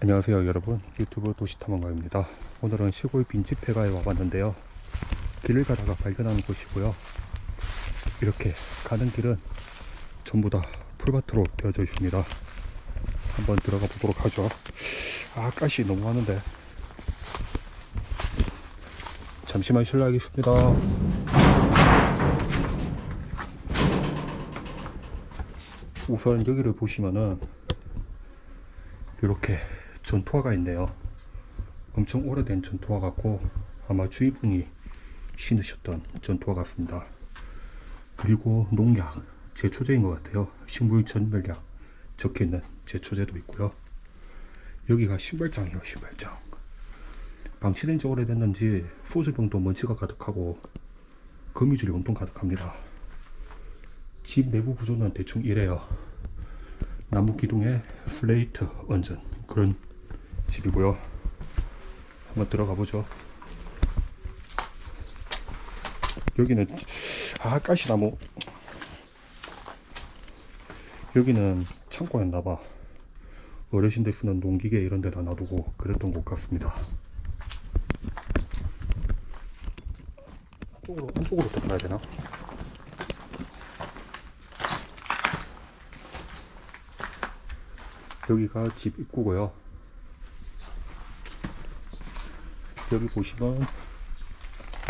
안녕하세요 여러분. 유튜브 도시탐험가입니다. 오늘은 시골 빈집회가에 와봤는데요. 길을 가다가 발견한 곳이고요. 이렇게 가는 길은 전부 다 풀밭으로 되어져 있습니다. 한번 들어가 보도록 하죠. 아 가시 너무 많은데. 잠시만 실례하겠습니다. 우선 여기를 보시면은 이렇게 전투화가 있네요. 엄청 오래된 전투화 같고 아마 주인분이 신으셨던 전투화 같습니다. 그리고 농약, 제초제인 것 같아요. 식물 전멸약 적혀 있는 제초제도 있고요. 여기가 신발장이에요, 신발장. 방치된 지 오래됐는지 소주병도 먼지가 가득하고 거미줄이 온통 가득합니다. 집 내부 구조는 대충 이래요. 나무 기둥에 플레이트 얹은 그런 집이고요. 한번 들어가 보죠. 여기는 아 가시나무. 여기는 창고였나봐. 어르신들 쓰는 농기계 이런 데다 놔두고 그랬던 것 같습니다. 안쪽으로 안쪽으로 들어가야 되나? 여기가 집 입구고요. 여기 보시면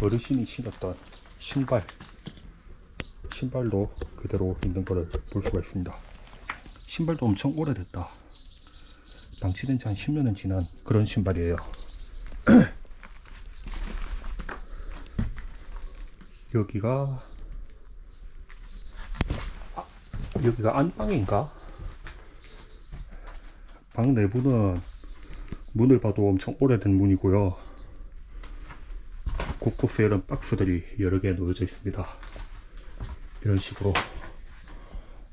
어르신이 신었던 신발, 신발도 그대로 있는 것을 볼 수가 있습니다. 신발도 엄청 오래됐다. 방치된 지 한 10년은 지난 그런 신발이에요. 여기가 아, 여기가 안방인가? 방 내부는 문을 봐도 엄청 오래된 문이고요. 곳곳에 이런 박스들이 여러 개 놓여져 있습니다. 이런 식으로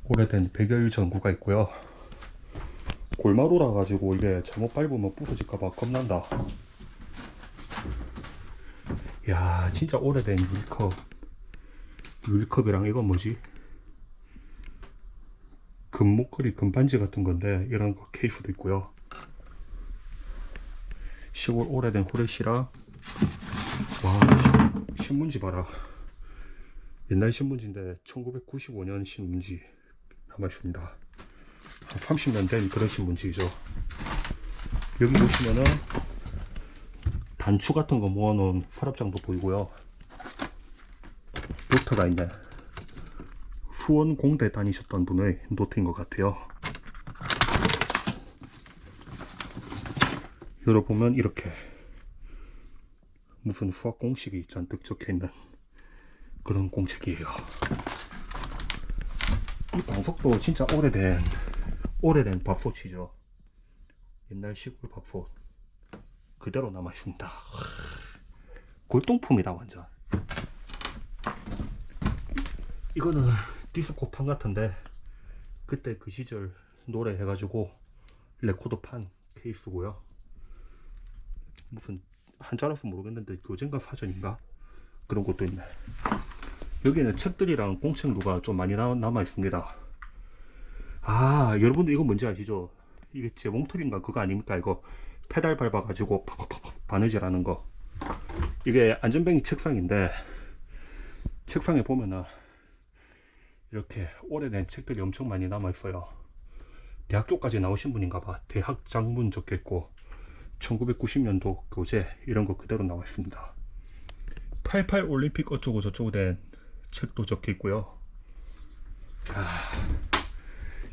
오래된 백여일 전구가 있고요. 골마루라 가지고 이게 잘못 밟으면 부서질까봐 겁난다. 야, 진짜 오래된 물컵. 물컵이랑 이건 뭐지? 금목걸이, 금반지 같은 건데 이런 거 케이스도 있고요. 시골 오래된 후레쉬랑 와 신- 신문지 봐라. 옛날 신문지인데 1995년 신문지 남아 있습니다. 한 30년 된 그런 신문지죠. 여기 보시면은 단추 같은 거 모아놓은 서랍장도 보이고요. 노트가 있네. 수원 공대 다니셨던 분의 노트인 것 같아요. 열어보면 이렇게 무슨 수학 공식이 잔뜩 적혀 있는 그런 공책이에요. 이 방석도 진짜 오래된 오래된 밥솥이죠. 옛날 시골 밥솥 그대로 남아 있습니다. 골동품이다 완전. 이거는 디스코판 같은데 그때 그 시절 노래 해가지고 레코드판 케이스고요. 무슨 한자라서 모르겠는데 교재인가 사전인가 그런 것도 있네. 여기는 책들이랑 공책류가 좀 많이 나, 남아 있습니다. 아 여러분들 이거 뭔지 아시죠? 이게 재봉틀인가 그거 아닙니까 이거 페달 밟아 가지고 팍팍팍 바느질하는 거. 이게 안전뱅이 책상인데 책상에 보면은 이렇게 오래된 책들이 엄청 많이 남아 있어요. 대학교까지 나오신 분인가 봐. 대학 장문 적혀 있고 1990년도 교재 이런 거 그대로 나와 있습니다. 88 올림픽 어쩌고 저쩌고 된 책도 적혀 있고요. 아,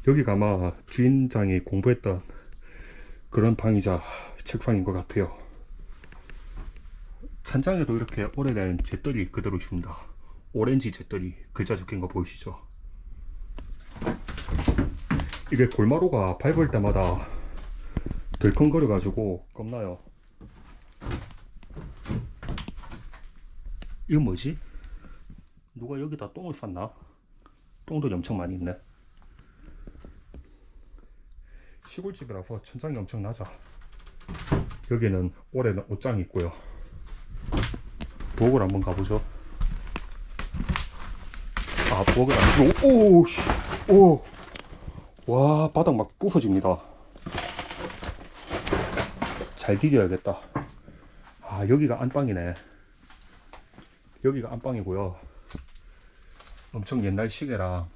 여기가 아마 주인장이 공부했던 그런 방이자 책상인 것 같아요. 찬장에도 이렇게 오래된 재떨이 그대로 있습니다. 오렌지 재떨이 글자 적힌 거 보이시죠? 이게 골마루가 밟을 때마다 덜컹거려 가지고 겁나요. 이거 뭐지? 누가 여기다 똥을 쌌나? 똥도 엄청 많이 있네. 시골집이라서 천장이 엄청 낮아. 여기는 오래된 옷장이 있고요. 부엌을 한번 가보죠. 아, 부엌을 안, 오, 오, 씨, 오. 와, 바닥 막 부서집니다. 잘 디뎌야겠다. 아, 여기가 안방이네. 여기가 안방이고요. 엄청 옛날 시계랑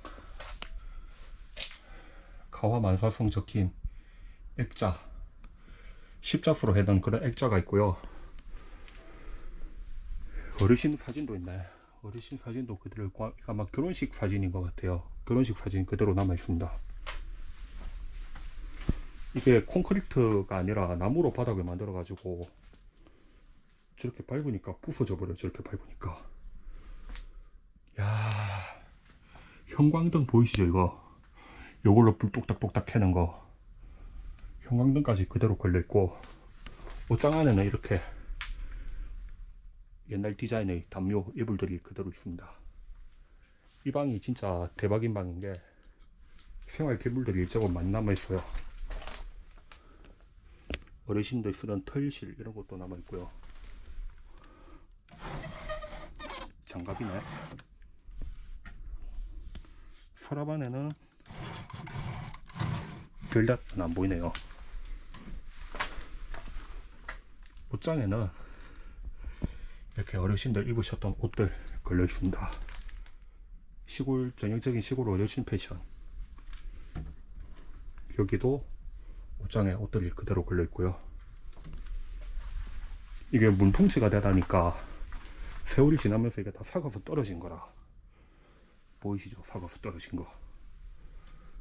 가화 만사성 적힌 액자, 십자수로 해던 그런 액자가 있고요. 어르신 사진도 있네. 어르신 사진도 그대로 있고, 아마 결혼식 사진인 것 같아요. 결혼식 사진 그대로 남아 있습니다. 이게 콘크리트가 아니라 나무로 바닥을 만들어 가지고 저렇게 밟으니까 부서져 버려 저렇게 밟으니까. 야 형광등 보이시죠 이거? 요걸로 불 똑딱똑딱 켜는 거. 형광등까지 그대로 걸려 있고 옷장 안에는 이렇게 옛날 디자인의 담요 이불들이 그대로 있습니다. 이 방이 진짜 대박인 방인 게 생활 괴물들이 제법 많이 남아 있어요 어르신들 쓰던 털실 이런 것도 남아 있고요. 장갑이네. 서랍 안에는 별다른 안 보이네요. 옷장에는 이렇게 어르신들 입으셨던 옷들 걸려 있습니다. 시골 전형적인 시골 어르신 패션. 여기도 옷장에 옷들이 그대로 걸려 있고요. 이게 문통치가 되다니까 세월이 지나면서 이게 다 사가서 떨어진 거라 보이시죠? 사가서 떨어진 거.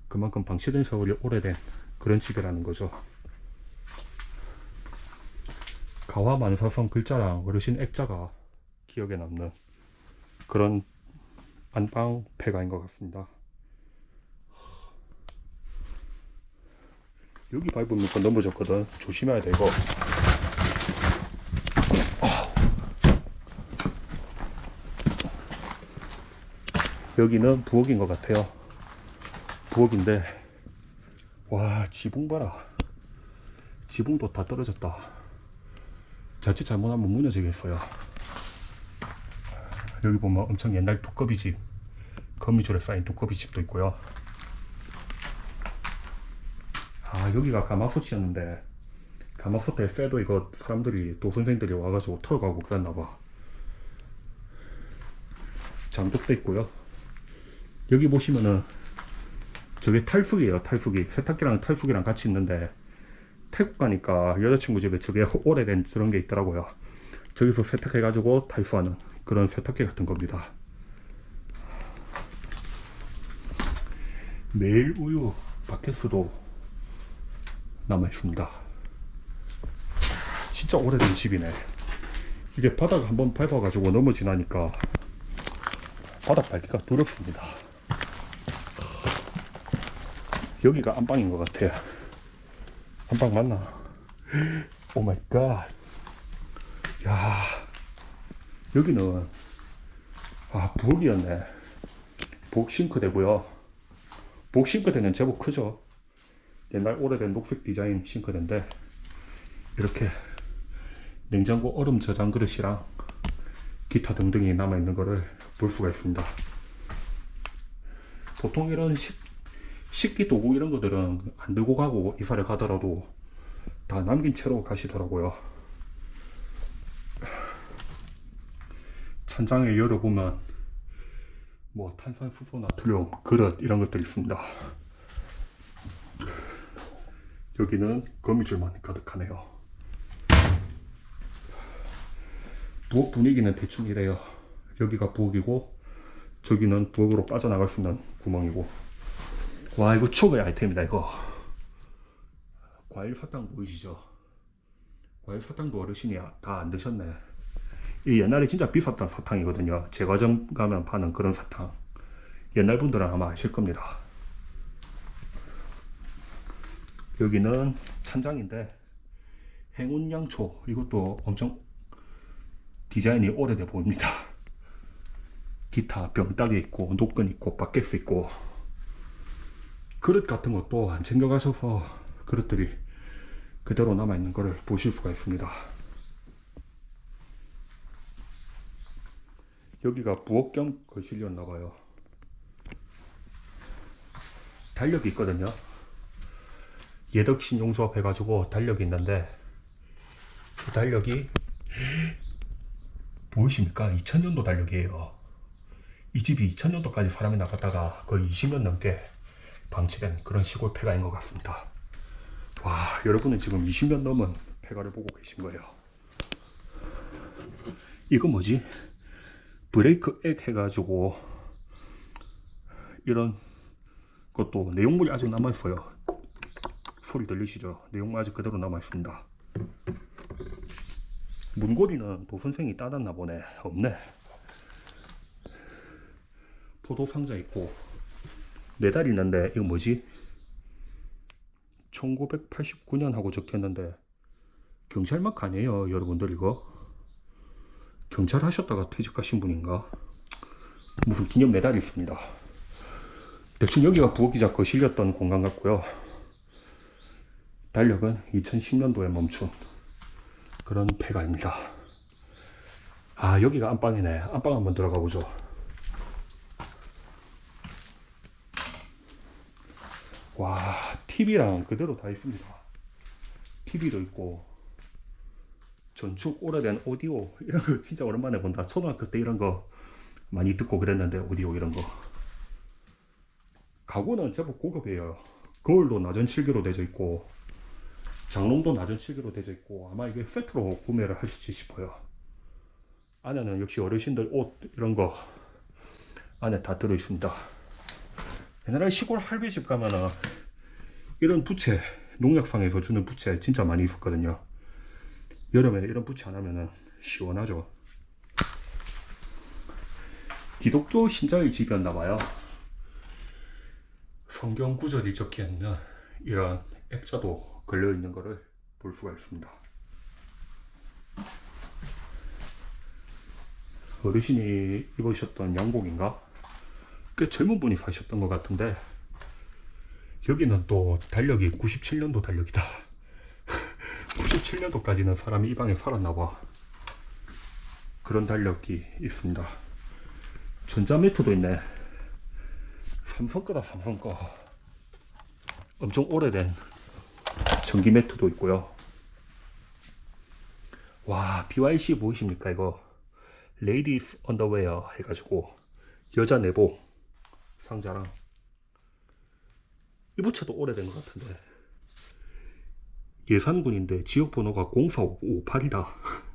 그만큼 방치된 세월이 오래된 그런 집이라는 거죠. 가와 만사성 글자랑 어르신 액자가 기억에 남는 그런 안방 폐가인 것 같습니다. 여기 밟으면 또 넘어졌거든. 조심해야 돼, 이거. 여기는 부엌인 것 같아요. 부엌인데, 와, 지붕 봐라. 지붕도 다 떨어졌다. 자칫 잘못하면 무너지겠어요. 여기 보면 엄청 옛날 두꺼비 집, 거미줄에 쌓인 두꺼비 집도 있고요. 아 여기가 가마솥이었는데 가마솥에 쇠도 이거 사람들이 또 선생들이 와가지고 털어가고 그랬나봐. 장독도 있고요. 여기 보시면은 저게 탈수기예요 탈수기 세탁기랑 탈수기랑 같이 있는데 태국 가니까 여자친구 집에 저게 오래된 그런 게 있더라고요. 저기서 세탁해 가지고 탈수하는 그런 세탁기 같은 겁니다. 매일 우유 바켓스도 남아 있습니다. 진짜 오래된 집이네. 이게 바닥 한번 밟아가지고 넘어지나니까 바닥 밟기가 두렵습니다. 여기가 안방인 것 같아. 안방 맞나? 오 마이 갓. 야, 여기는 아 부엌이었네. 부엌 싱크대고요. 부엌 싱크대는 제법 크죠. 옛날 오래된 녹색 디자인 싱크대인데 이렇게 냉장고 얼음 저장 그릇이랑 기타 등등이 남아있는 거를 볼 수가 있습니다. 보통 이런 식, 식기 도구 이런 것들은 안 들고 가고 이사를 가더라도 다 남긴 채로 가시더라고요. 천장에 열어보면 뭐 탄산수소 나트륨 그릇 이런 것들이 있습니다. 여기는 거미줄만 가득하네요. 부엌 분위기는 대충 이래요. 여기가 부엌이고 저기는 부엌으로 빠져나갈 수 있는 구멍이고 와 이거 추억의 아이템이다 이거 과일 사탕 보이시죠? 과일 사탕도 어르신이 다 안 드셨네. 이 옛날에 진짜 비쌌던 사탕이거든요. 제과점 가면 파는 그런 사탕. 옛날 분들은 아마 아실 겁니다. 여기는 찬장인데 행운양초 이것도 엄청 디자인이 오래돼 보입니다. 기타 병따개 있고 노끈 있고 바켓스 있고 그릇 같은 것도 안 챙겨가셔서 그릇들이 그대로 남아있는 것을 보실 수가 있습니다. 여기가 부엌 겸 거실이었나봐요. 달력이 있거든요. 예덕신 용수업 해가지고 달력이 있는데 이 달력이 보이십니까? 2000년도 달력이에요. 이 집이 2000년도까지 사람이 나갔다가 거의 20년 넘게 방치된 그런 시골 폐가인 것 같습니다. 와, 여러분은 지금 20년 넘은 폐가를 보고 계신 거예요. 이거 뭐지? 브레이크 액 해가지고 이런 것도 내용물이 아직 남아있어요. 소리 들리시죠? 내용물 아직 그대로 남아있습니다. 문고리는 도선생이 따놨나 보네. 없네. 포도 상자 있고 메달 있는데 이거 뭐지? 1989년 하고 적혔는데 경찰 마크 아니에요, 여러분들 이거? 경찰 하셨다가 퇴직하신 분인가? 무슨 기념 메달이 있습니다. 대충 여기가 부엌기자 거실이었던 공간 같고요. 달력은 2010년도에 멈춘 그런 폐가입니다. 아 여기가 안방이네. 안방 한번 들어가 보죠. 와 TV랑 그대로 다 있습니다. TV도 있고 전축 오래된 오디오 이런 거 진짜 오랜만에 본다. 초등학교 때 이런 거 많이 듣고 그랬는데 오디오 이런 거. 가구는 제법 고급이에요. 거울도 낮은 칠기로 되어 있고 장롱도 낮은 칠기로 되어 있고 아마 이게 세트로 구매를 하실지 싶어요. 안에는 역시 어르신들 옷 이런 거 안에 다 들어 있습니다. 옛날에 시골 할배집 가면은 이런 부채 농약상에서 주는 부채 진짜 많이 있었거든요. 여름에 이런 부채 안 하면은 시원하죠. 기독교 신자의 집이었나 봐요. 성경 구절이 적혀 있는 이런 액자도 걸려 있는 것을 볼 수가 있습니다. 어르신이 입으셨던 양복인가? 꽤 젊은 분이 사셨던 것 같은데 여기는 또 달력이 97년도 달력이다. 97년도까지는 사람이 이 방에 살았나 봐. 그런 달력이 있습니다. 전자매트도 있네. 삼성 거다 삼성 거. 엄청 오래된 전기 매트도 있고요. 와 BYC 보이십니까 이거? Ladies Underwear 해가지고 여자 내복 상자랑 이 부채도 오래된 것 같은데 예산군인데 지역번호가 0458이다.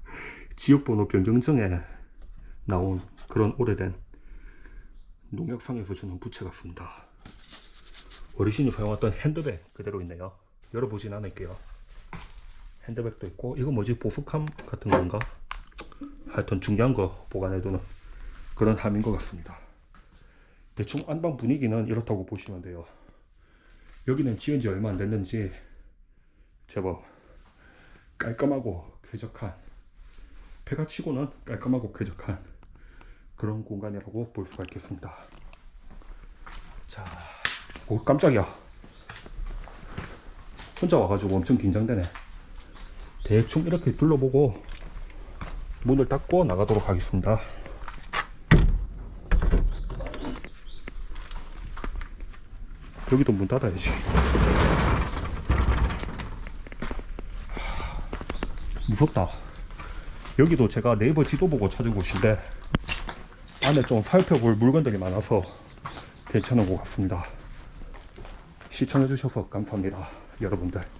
지역번호 변경증에 나온 그런 오래된 농약상에서 주는 부채 같습니다. 어르신이 사용했던 핸드백 그대로 있네요. 열어보진 않을게요. 핸드백도 있고 이거 뭐지 보습함 같은 건가? 하여튼 중요한 거 보관해두는 그런 함인 것 같습니다. 대충 안방 분위기는 이렇다고 보시면 돼요. 여기는 지은 지 얼마 안 됐는지 제법 깔끔하고 쾌적한 폐가 치고는 깔끔하고 쾌적한 그런 공간이라고 볼 수가 있겠습니다. 자, 오 깜짝이야. 혼자 와가지고 엄청 긴장되네. 대충 이렇게 둘러보고 문을 닫고 나가도록 하겠습니다. 여기도 문 닫아야지. 무섭다. 여기도 제가 네이버 지도 보고 찾은 곳인데 안에 좀 살펴볼 물건들이 많아서 괜찮은 것 같습니다. 시청해주셔서 감사합니다. 여러분들.